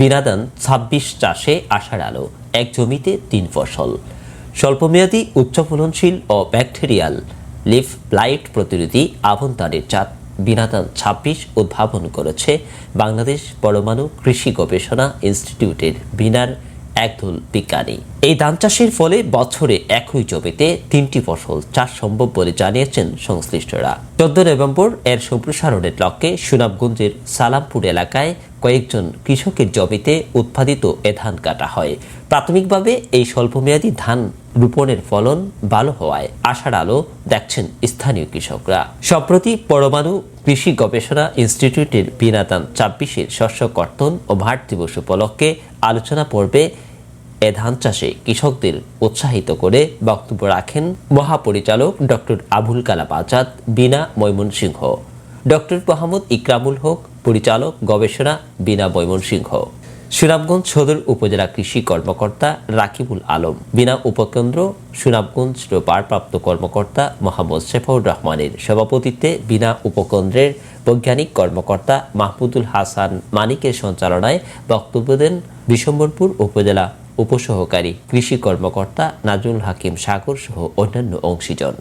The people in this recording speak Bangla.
বিনাদান ছাব্বিশ চাষে আষাঢ় আলো, এক জমিতে তিন ফসল। স্বল্পমেয়াদী উচ্চ ফলনশীল ও ব্যাকটেরিয়াল লিফ ব্লাইট প্রতিরোধী আভন্তারের জাত বিনাদান ছাব্বিশ উদ্ভাবন করেছে বাংলাদেশ পরমাণু কৃষি গবেষণা ইনস্টিটিউটের বিনার একদল বিজ্ঞানী। এই ধান চাষের ফলে বছরে একই জমিতে তিনটি ফসল চাষ সম্ভব বলে জানিয়েছেন সংশ্লিষ্টরা। চোদ্দ নভেম্বর এর সম্প্রসারণের লক্ষ্যে সুনামগঞ্জের সালামপুর এলাকায় কয়েকজন কৃষকের জমিতে উৎপাদিত এ ধান কাটা হয়। প্রাথমিকভাবে এই স্বল্পমেয়াদী ধান রোপণের ফলন ভালো হওয়ায় আশার আলো দেখছেন স্থানীয় কৃষকরা। সম্প্রতি পরমাণু কৃষি গবেষণা ইনস্টিটিউটের বিনাদান ছাব্বিশের শস্য কর্তন ও ভাট দিবস উপলক্ষে আলোচনা পর্বে এ ধান চাষে কৃষকদের উৎসাহিত করে বক্তব্য রাখেন মহাপরিচালক ডক্টর আবুল কালাম আজাদ বিনা ময়মনসিংহ। ডক্টর মোহাম্মদ ইকরামুল হক, পরিচালক গবেষণা বিনা ময়মনসিংহ। সুনামগঞ্জ সদর উপজেলা কৃষি কর্মকর্তা রাকিবুল আলম, বিনা উপকেন্দ্র সুনামগঞ্জ ভারপ্রাপ্ত কর্মকর্তা মোহাম্মদ শেফাউর রহমানের সভাপতিত্বে বিনা উপকেন্দ্রের বৈজ্ঞানিক কর্মকর্তা মাহমুদুল হাসান মানিকের সঞ্চালনায় বক্তব্য দেন বিশম্বরপুর উপজেলা উপসহকারী কৃষি কর্মকর্তা নাজুল হাকিম সাগর সহ অন্যান্য অংশীজন।